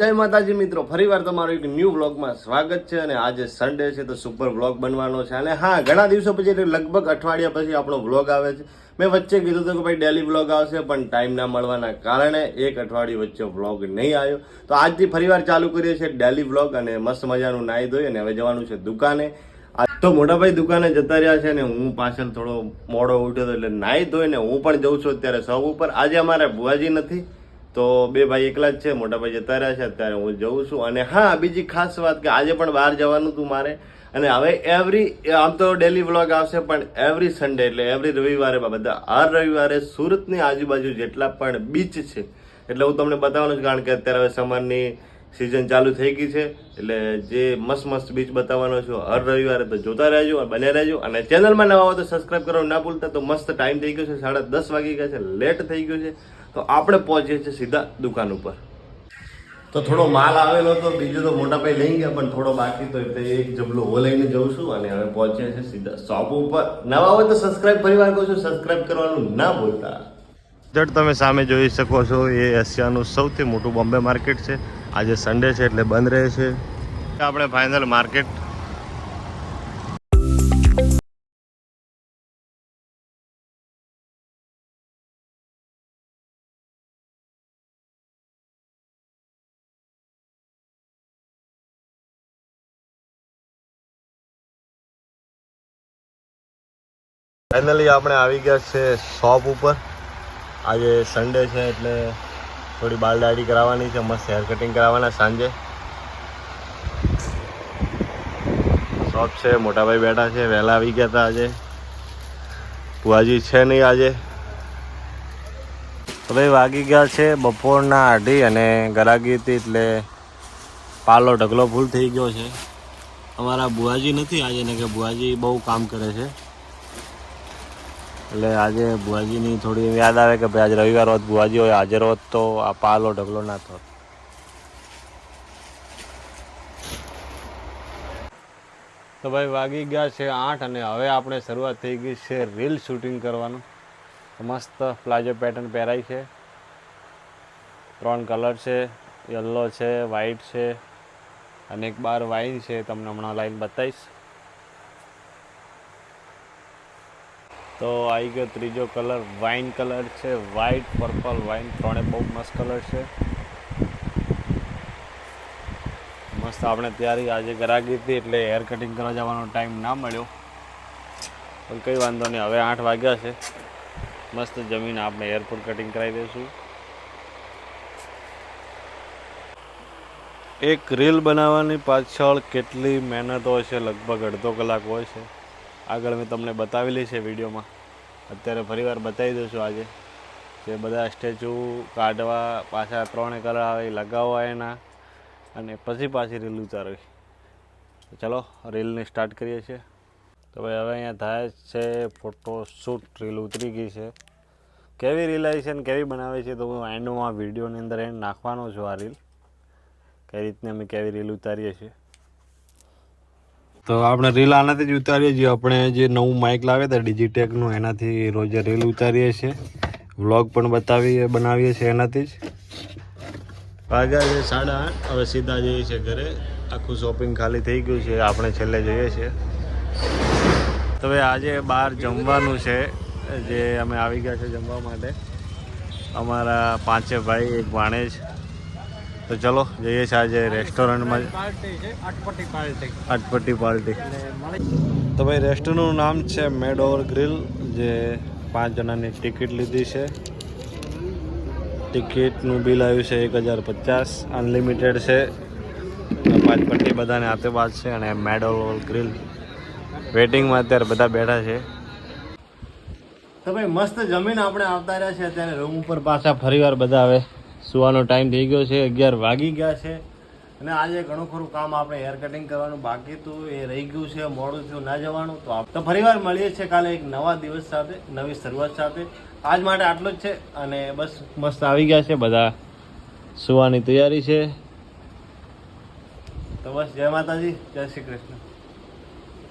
જય માતાજી મિત્રો, ફરીવાર તમારું એક ન્યૂ વ્લોગમાં સ્વાગત છે અને આજે સન્ડે છે તો સુપર વ્લોગ બનવાનો છે. અને હા, ઘણા દિવસો પછી એટલે લગભગ અઠવાડિયા પછી આપણો વ્લોગ આવે છે. મેં વચ્ચે કીધું હતું કે ભાઈ ડેલી વ્લોગ આવશે, પણ ટાઈમ ના મળવાના કારણે એક અઠવાડિયું વચ્ચે વ્લોગ નહીં આવ્યો. તો આજથી ફરીવાર ચાલુ કરીએ છીએ ડેલી વ્લોગ અને મસ્ત મજાનું નાહી ધોઈ અને હવે જવાનું છે દુકાને. તો મોટાભાઈ દુકાને જતા રહ્યા છે ને હું પાછળ થોડો મોડો ઉઠ્યો હતો એટલે નાહી ધોઈને હું પણ જઉં છું અત્યારે સૌ ઉપર. આજે અમારે ભુવાજી નથી. તો બે ભાઈ એકલા જ છે, મોટા ભાઈ જતા રહ્યા છે, અત્યારે હું જઉં છું. અને હા, બીજી ખાસ વાત કે આજે પણ બહાર જવાનું હતું મારે. અને હવે એવરી આમ તો ડેલી વ્લોગ આવશે, પણ એવરી સન્ડે એટલે એવરી રવિવારે બધા, હર રવિવારે સુરતની આજુબાજુ જેટલા પણ બીચ છે, એટલે હું તમને બતાવવાનું છું કારણ કે અત્યારે હવે સમરની સિઝન ચાલુ થઈ ગઈ છે, એટલે જે મસ્ત મસ્ત બીચ બતાવવાનો છું, હર રવિવારે તો જોતા રહેજો બને રહેજો. અને ચેનલમાં નવા હોય તો સબસ્ક્રાઈબ કરવાનું ના ભૂલતા, તો મસ્ત ટાઈમ થઈ ગયો છે, સાડા દસ વાગી ગયા છે લેટ થઈ ગયું છે. તો આપણે પહોંચીએ છીએ સીધા દુકાન ઉપર. તો થોડો માલ આવેલો તો બીજો તો મોટા ભાઈ લઈ ગયા, પણ થોડો બાકી તો એટલે એક જબલો હો લઈને જઉં છું અને હવે પહોંચીએ છીએ સીધા શોપ ઉપર. નવા હોય તો સબસ્ક્રાઇબ ફરીવાર કહું છું સબસ્ક્રાઇબ કરવાનું ના ભૂલતા. જટ તમે સામે જોઈ શકો છો, એ એશિયાનું સૌથી મોટું બોમ્બે માર્કેટ છે. આજે સન્ડે છે એટલે બંધ રહે છે. આપણે ફાઇનલ માર્કેટ ફાઇનલી આપણે આવી ગયા છે શોપ ઉપર. આજે સન્ડે છે એટલે થોડી બાલ દાઢી કરાવવાની છે, મસ્ત હેર કટિંગ કરાવવાના સાંજે. શોપ છે, મોટાભાઈ બેઠા છે, વહેલા આવી ગયા હતા આજે. ભુવાજી છે નહીં આજે. તો ભાઈ વાગી ગયા છે બપોરના અઢી અને ગરાગી હતી એટલે પાલો ઢગલો ફૂલ થઈ ગયો છે. અમારા બુઆજી નથી આજે ને કે બુઆજી બહુ કામ કરે છે. એટલે આજે બુઆજીની થોડી યાદ આવે કે ભાઈ, આજે રવિવાર હોત બુઆજી હોય હાજર હોત તો આ પાલો ઢગલો ના થોત. તો ભાઈ, વાગી ગયા છે આઠ અને હવે આપણે શરૂઆત થઈ ગઈ છે રીલ શૂટિંગ કરવાનું. મસ્ત પ્લાઝો પેટર્ન પહેરાય છે. ત્રણ કલર છે, યલો છે, વ્હાઈટ છે, અને એક બાર વાઇન છે, તમને હમણાં લાઈન બતાવીશ. તો આવી ગયો ત્રીજો કલર, વાઇન કલર છે વ્હાઇટ પર્પલ વાઇન ત્રણે બહુ મસ્ત કલર છે. મસ્ત આપણે તૈયારી આજે ગરાગી હતી એટલે હેર કટિંગ કરવા જવાનો ટાઈમ ના મળ્યો. પણ કંઈ વાંધો નહીં, હવે આઠ વાગ્યા છે. મસ્ત જમીન આપણે એરપોર્ટ કટિંગ કરાવી દઈશું. એક રીલ બનાવવાની પાછળ કેટલી મહેનત હોય છે લગભગ અડધો કલાક હોય છે. આગળ મેં તમને બતાવેલી છે વિડીયોમાં. અત્યારે ફરીવાર બતાવી દઉં છું આજે. જે બધા સ્ટેચ્યુ કાઢવા પાછા ત્રણે કલર આવે લગાવવા એના અને પછી પાછી રીલ ઉતારવી. ચલો, રીલને સ્ટાર્ટ કરીએ છીએ. તો ભાઈ હવે અહીંયા થાય છે ફોટોશૂટ રીલ ઉતરી ગઈ છે. કેવી રીલ આવી છે ને કેવી બનાવે છે તો હું એન્ડમાં વિડીયોની અંદર એન્ડ નાખવાનો છું આ રીલ. કઈ રીતને અમે કેવી રીલ ઉતારીએ છીએ. તો આપણે રીલ આનાથી જ ઉતારીએ છીએ આપણે જે નવું માઇક લાવે હતા ડિજિટેકનું એનાથી રોજે રીલ ઉતારીએ છીએ. વ્લોગ પણ બતાવીએ, બનાવીએ છીએ એનાથી જ. વાગ્યા છે સાડા આઠ. હવે સીધા જઈએ છીએ ઘરે. આખું શોપિંગ ખાલી થઈ ગયું છે. આપણે છેલ્લે જઈએ છીએ. તો હવે આજે બહાર જમવાનું છે. જે અમે આવી ગયા છે જમવા માટે. અમારા પાંચે ભાઈ, એક ભાણેજ તો ચલો જઈએ છીએ આજે રેસ્ટોરન્ટમાં અટપટી પાર્ટી. તો ભાઈ રેસ્ટોરન્ટનું નામ છે મેડ ઓવર ગ્રીલ, જે પાંચ જણાની ટિકિટ લીધી છે. ટિકિટનું બિલ આવ્યું છે એક હજાર પચાસ, અનલિમિટેડ છે. પાંચ પટ્ટી બધાને હાથે બાદ છે અને મેડ ઓવર ગ્રીલ. વેટિંગમાં અત્યારે બધા બેઠા છે. તો ભાઈ, મસ્ત જમીન આપણે આવતા રહ્યા છે અત્યારે. રૂમ ઉપર પાછા ફરીવાર બધા હવે સુવાનો ટાઈમ થઈ ગયો છે, અગિયાર વાગી ગયા છે. અને આજે ઘણું ખરું કામ આપણે હેર કટિંગ કરવાનું બાકી હતું, એ રહી ગયું છે, મોડું થયું ના જવાનું. તો તો ફરીવાર મળીએ છીએ કાલે એક નવા દિવસ સાથે, નવી શરૂઆત સાથે. આજ માટે આટલું જ છે અને બસ મસ્ત આવી ગયા છે બધા. સુવાની તૈયારી છે. તો બસ જય માતાજી, જય શ્રી કૃષ્ણ.